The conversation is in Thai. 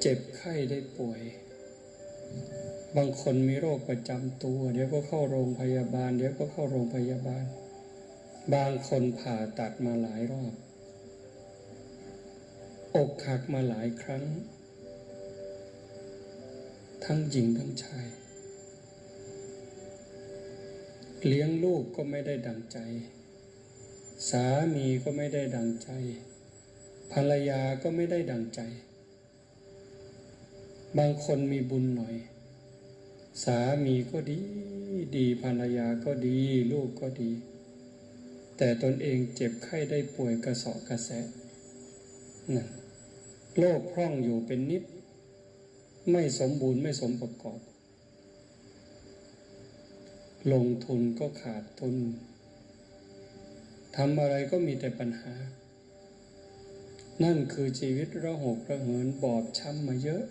เจ็บไข้ได้ป่วย บางคนมีโรคประจำตัว เดี๋ยวก็เข้าโรงพยาบาล เดี๋ยวก็เข้าโรงพยาบาล บางคนผ่าตัดมาหลายรอบ อกหักมาหลายครั้ง ทั้งหญิงทั้งชาย เลี้ยงลูกก็ไม่ได้ดังใจ สามีก็ไม่ได้ดังใจ ภรรยาก็ไม่ได้ดังใจ บางคนมีบุญหน่อย สามีก็ดี ดีภรรยาก็ดี ลูกก็ดี แต่ตนเองเจ็บไข้ได้ป่วยกระสอบกระแสะนั่นโลกพร่องอยู่เป็นนิด ไม่สมบูรณ์ไม่สมประกอบ ลงทุนก็ขาดทุนทำอะไรก็มีแต่ปัญหา นั่นคือชีวิตระหกระเหินบอบช้ำมาเยอะ